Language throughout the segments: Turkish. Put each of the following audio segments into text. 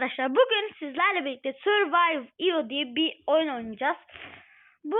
arkadaşlar bugün sizlerle birlikte Survive EO diye bir oyun oynayacağız. Bu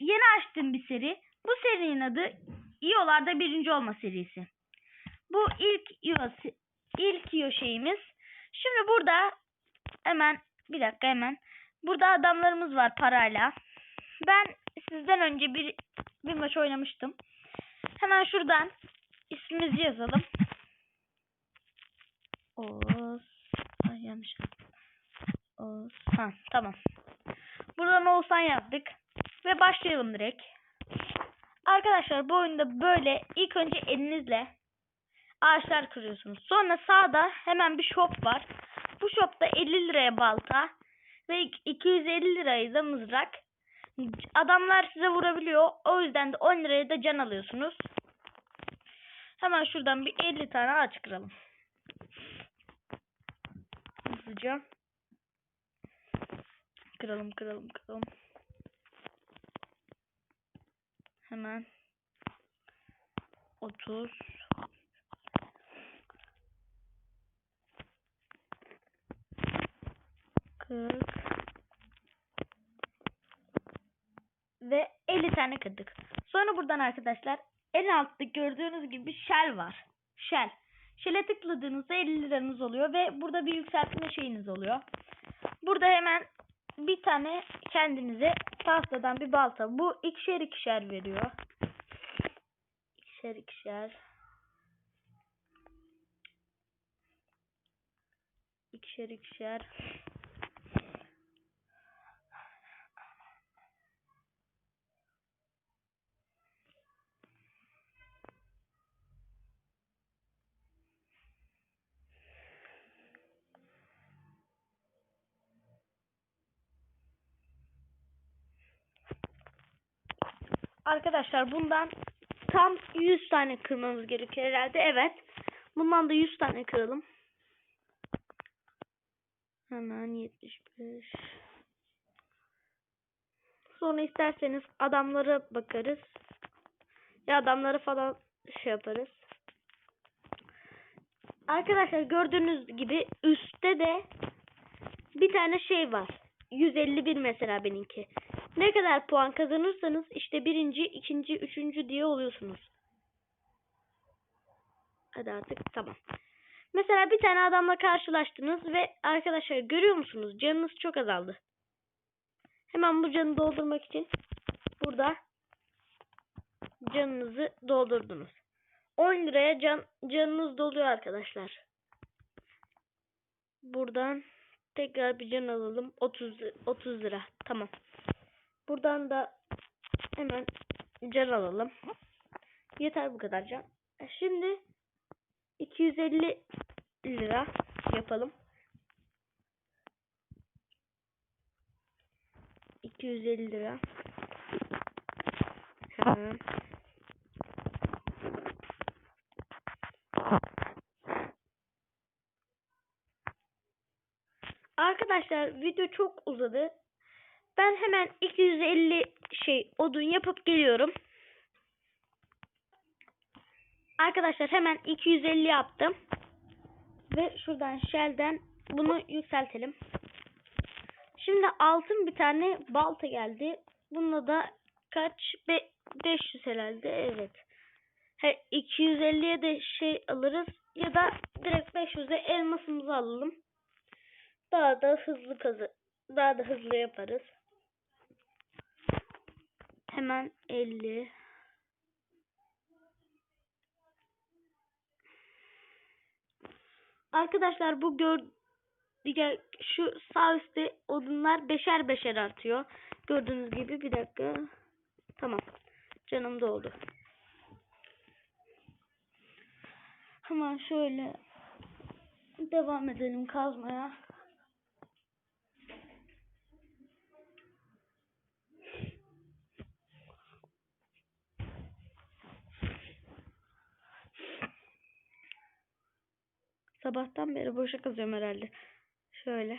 yeni açtığım bir seri. Bu serinin adı EO'larda birinci olma serisi. Bu ilk EO, ilk EO şeyimiz. Şimdi burada hemen bir dakika hemen. Burada adamlarımız var parayla. Ben sizden önce bir bir maç oynamıştım. Hemen şuradan ismimizi yazalım. Oğuz. Yanlış. Ha tamam. Buradan Oğuzhan yaptık. Ve başlayalım direkt. Arkadaşlar bu oyunda böyle ilk önce elinizle ağaçlar kırıyorsunuz. Sonra sağda hemen bir shop var. Bu shopta 50 liraya balta ve 250 liraya da mızrak. Adamlar size vurabiliyor. O yüzden de 10 liraya da can alıyorsunuz. Hemen şuradan bir 50 tane ağaç kıralım. Hızlıca. Kıralım kıralım kıralım. Hemen. 30. Kırk. Ve 50 tane kırdık. Sonra buradan arkadaşlar en altta gördüğünüz gibi shell var. Shell. Shell'e tıkladığınızda 50 liranız oluyor ve burada bir yükseltme şeyiniz oluyor. Burada hemen bir tane kendinize tahtadan bir balta. Bu ikişer ikişer veriyor. İkişer ikişer. İkişer ikişer. Arkadaşlar bundan tam 100 tane kırmamız gerekiyor herhalde. Evet. Bundan da 100 tane kıralım. Hemen 75. Sonra isterseniz adamlara bakarız. Ya adamları falan şey yaparız. Arkadaşlar gördüğünüz gibi üstte de bir tane şey var. 151 mesela benimki. Ne kadar puan kazanırsanız işte birinci, ikinci, üçüncü diye oluyorsunuz. Hadi artık tamam. Mesela bir tane adamla karşılaştınız ve arkadaşlar görüyor musunuz? Canınız çok azaldı. Hemen bu canı doldurmak için burada canınızı doldurdunuz. 10 liraya can, canınız doluyor arkadaşlar. Buradan tekrar bir can alalım. 30 30 lira. Tamam. Buradan da hemen can alalım. Yeter bu kadar can. E, Şimdi 250 lira yapalım. 250 lira. Arkadaşlar video çok uzadı. Ben hemen 250 şey odun yapıp geliyorum. Arkadaşlar hemen 250 yaptım. Ve şuradan shell'den bunu yükseltelim. Şimdi altın bir tane balta geldi. Bununla da kaç? Be 500 herhalde. Evet. He, 250'ye de şey alırız. Ya da direkt 500'e elmasımızı alalım. Daha da hızlı kazı. Daha da hızlı yaparız. Hemen 50. Arkadaşlar bu gör ya şu sağ üstte odunlar beşer beşer artıyor. Gördüğünüz gibi bir dakika. Tamam. Canım doldu. Hemen şöyle devam edelim kazmaya. Sabahtan beri boşa kazıyorum herhalde. Şöyle.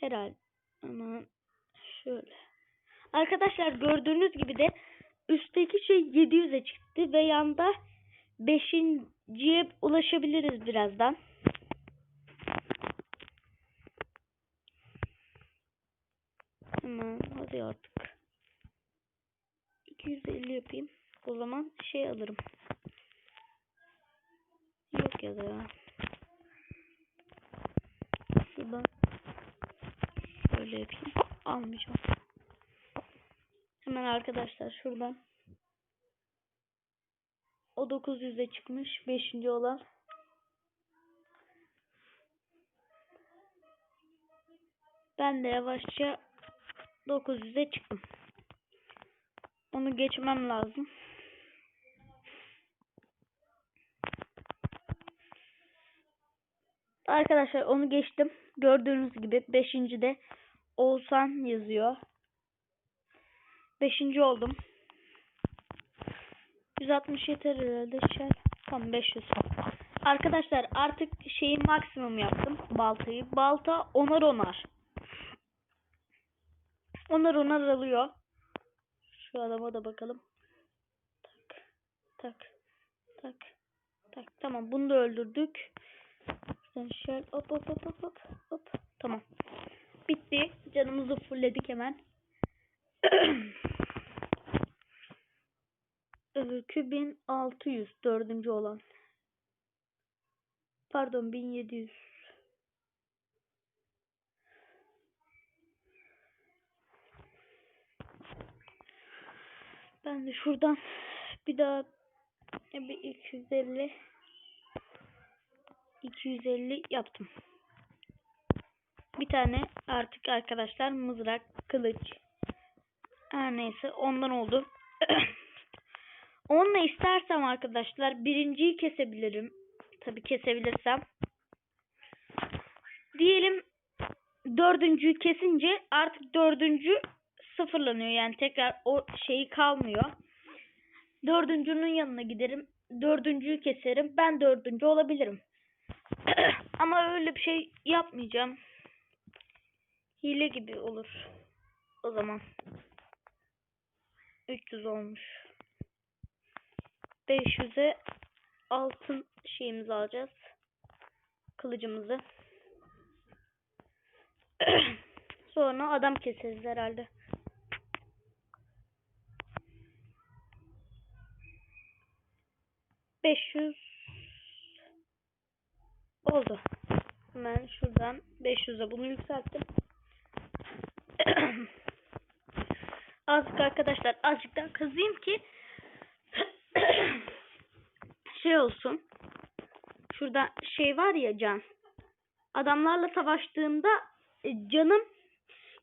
Herhalde. Aman şöyle. Arkadaşlar gördüğünüz gibi de üstteki şey 700'e çıktı ve yanda beşinciye ulaşabiliriz birazdan. Hemen hadi artık. 250 yapayım. O zaman şey alırım. Ya. Şuradan şöyle yapayım. Almayacağım. Hemen arkadaşlar şuradan. O 900'e çıkmış. 5. olan. Ben de yavaşça 900'e çıktım. Onu geçmem lazım. Arkadaşlar onu geçtim. Gördüğünüz gibi 5. de Oğuzhan yazıyor. 5. oldum. 160 yeter herhalde. Şer. Tamam 500. Arkadaşlar artık şeyi maksimum yaptım. Baltayı. Balta onar onar. Onar onar alıyor. Şu adama da bakalım. Tak. Tak. Tak. Tak. Tamam bunu da öldürdük. Şöyle hop hop hop hop hop. hop. Tamam. Bitti. Canımızı fullledik hemen. Öykü 1600 dördüncü olan. Pardon 1700. Ben de şuradan bir daha bir 250 250 yaptım. Bir tane artık arkadaşlar mızrak, kılıç her neyse ondan oldu. Onunla istersem arkadaşlar birinciyi kesebilirim. Tabi kesebilirsem. Diyelim dördüncüyü kesince artık dördüncü sıfırlanıyor. Yani tekrar o şeyi kalmıyor. Dördüncünün yanına giderim. Dördüncüyü keserim. Ben dördüncü olabilirim. Ama öyle bir şey yapmayacağım. Hile gibi olur. O zaman. 300 olmuş. 500'e altın şeyimizi alacağız. Kılıcımızı. Sonra adam keseriz herhalde. Beş yüz oldu. Hemen şuradan 500'e bunu yükselttim. Azıcık arkadaşlar azıcık daha kazıyım ki şey olsun. Şurada şey var ya can. Adamlarla savaştığımda e, canım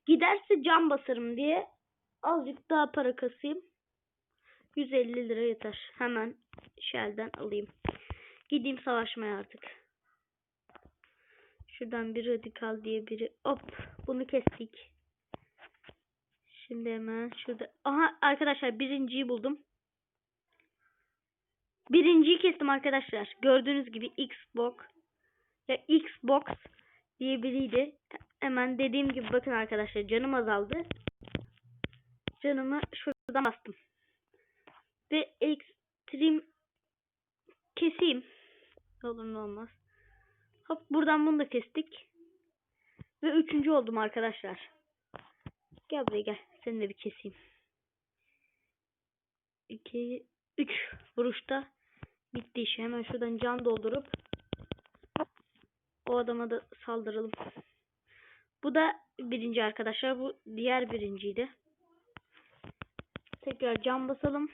giderse can basarım diye azıcık daha para kasayım. 150 lira yeter. Hemen Shell'den alayım. Gideyim savaşmaya artık. Şuradan bir radikal diye biri. Hop bunu kestik. Şimdi hemen şurada. Aha arkadaşlar birinciyi buldum. Birinciyi kestim arkadaşlar. Gördüğünüz gibi Xbox ya Xbox diye biriydi. Hemen dediğim gibi bakın arkadaşlar canım azaldı. Canımı şuradan bastım. Ve Extreme keseyim. Olur ne olmaz. Hop buradan bunu da kestik. Ve üçüncü oldum arkadaşlar. Gel buraya gel. Seni de bir keseyim. 2 3 vuruşta bitti işi. Hemen şuradan can doldurup o adama da saldıralım. Bu da birinci arkadaşlar. Bu diğer birinciydi. Tekrar can basalım.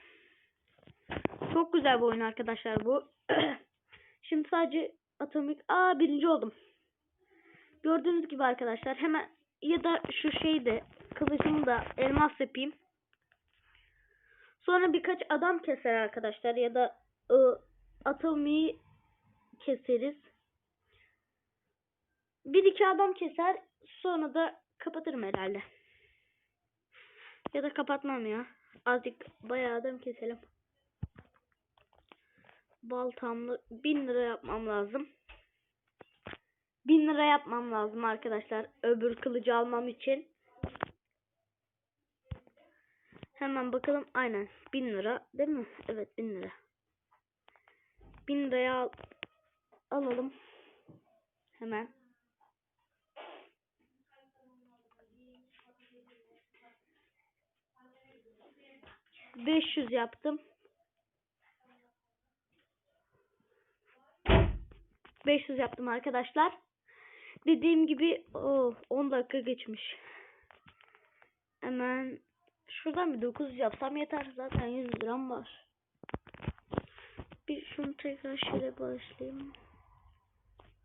Çok güzel bir oyun arkadaşlar bu. Şimdi sadece atomik... Aa birinci oldum. Gördüğünüz gibi arkadaşlar hemen ya da şu şeyde kılıcımı da elmas yapayım. Sonra birkaç adam keser arkadaşlar ya da ı, atomiyi keseriz. Bir iki adam keser sonra da kapatırım herhalde. Ya da kapatmam ya. Azıcık bayağı adam keselim. Baltamlı bin lira yapmam lazım. Bin lira yapmam lazım arkadaşlar. Öbür kılıcı almam için. Hemen bakalım. Aynen. Bin lira değil mi? Evet bin lira. 1000 liraya al alalım. Hemen. Beş yüz yaptım. 500 yaptım arkadaşlar. Dediğim gibi oh, 10 dakika geçmiş. Hemen şuradan bir 900 yapsam yeter. Zaten 100 liram var. Bir şunu tekrar şöyle başlayayım.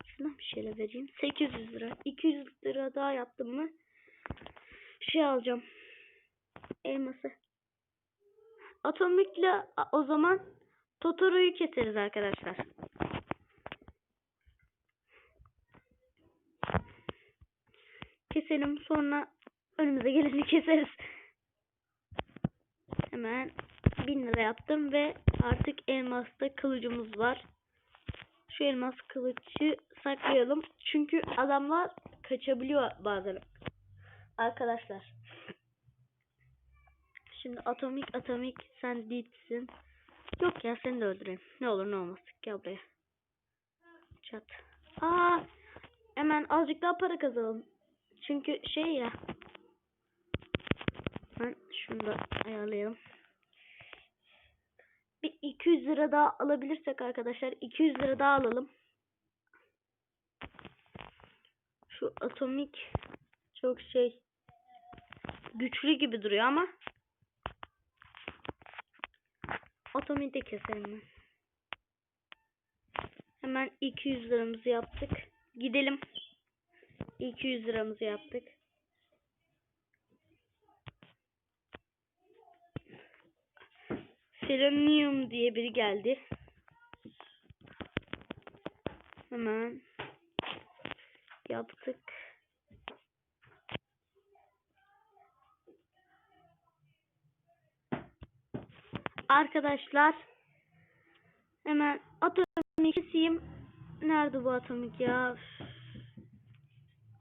Şuna bir şeyle vereyim. 800 lira. 200 lira daha yaptım mı? Şey alacağım. Elması. Atomikle o zaman Totoro'yu keseriz arkadaşlar. Keselim sonra önümüze geleni keseriz. Hemen 1000 lira yaptım ve artık elmasta kılıcımız var. Şu elmas kılıcı saklayalım. Çünkü adamlar kaçabiliyor bazen. Arkadaşlar. Şimdi atomik atomik sen değilsin. Yok ya seni de öldüreyim. Ne olur ne olmaz. Gel buraya. Çat. Aa, hemen azıcık daha para kazanalım. Çünkü şey ya. Ben şunu da ayarlayalım. Bir 200 lira daha alabilirsek arkadaşlar 200 lira daha alalım. Şu atomik çok şey güçlü gibi duruyor ama atomik de keselim. Hemen 200 liramızı yaptık. Gidelim. 200 liramızı yaptık. Selenium diye biri geldi. Hemen yaptık. Arkadaşlar hemen atomik keseyim. Nerede bu atomik ya? Üf.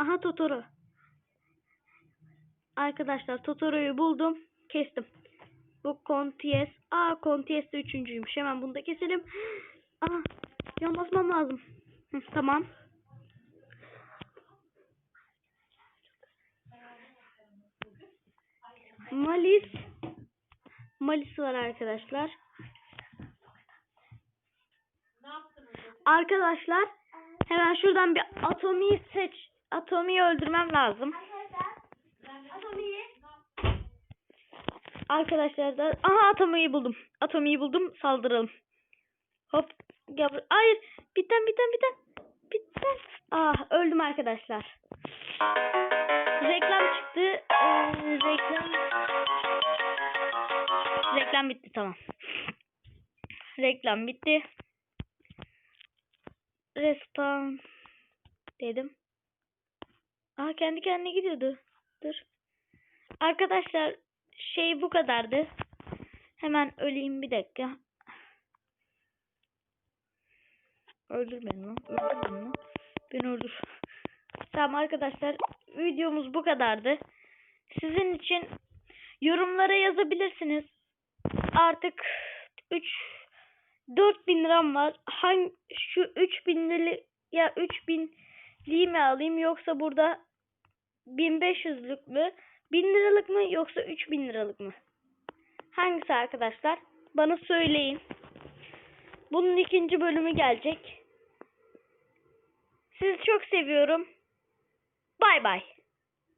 Aha Totoro. Arkadaşlar Totoro'yu buldum. Kestim. Bu Conties. Aa Conties de üçüncüymüş. Hemen bunu da keselim. Aa yan basmam lazım. Hı, tamam. Malis. Malis var arkadaşlar. Arkadaşlar hemen şuradan bir atomiyi seç. Atomiyi öldürmem lazım. Arkadaşlar da aha atomiyi buldum. Atomiyi buldum. Saldıralım. Hop. Bur- Hayır. Bitten bitten bitten. Bitten. Ah öldüm arkadaşlar. Reklam çıktı. Ee, reklam Reklam bitti tamam. Reklam bitti. Respawn dedim. Aa kendi kendine gidiyordu. Dur. Arkadaşlar şey bu kadardı. Hemen öleyim bir dakika. Öldür beni lan. Öldür beni lan. Beni öldür. Tamam arkadaşlar videomuz bu kadardı. Sizin için yorumlara yazabilirsiniz. Artık 3 4000 liram var. Hangi şu 3000 lira ya 3000 mi alayım yoksa burada 1500'lük mü? 1000 liralık mı yoksa 3000 liralık mı? Hangisi arkadaşlar? Bana söyleyin. Bunun ikinci bölümü gelecek. Sizi çok seviyorum. Bay bay.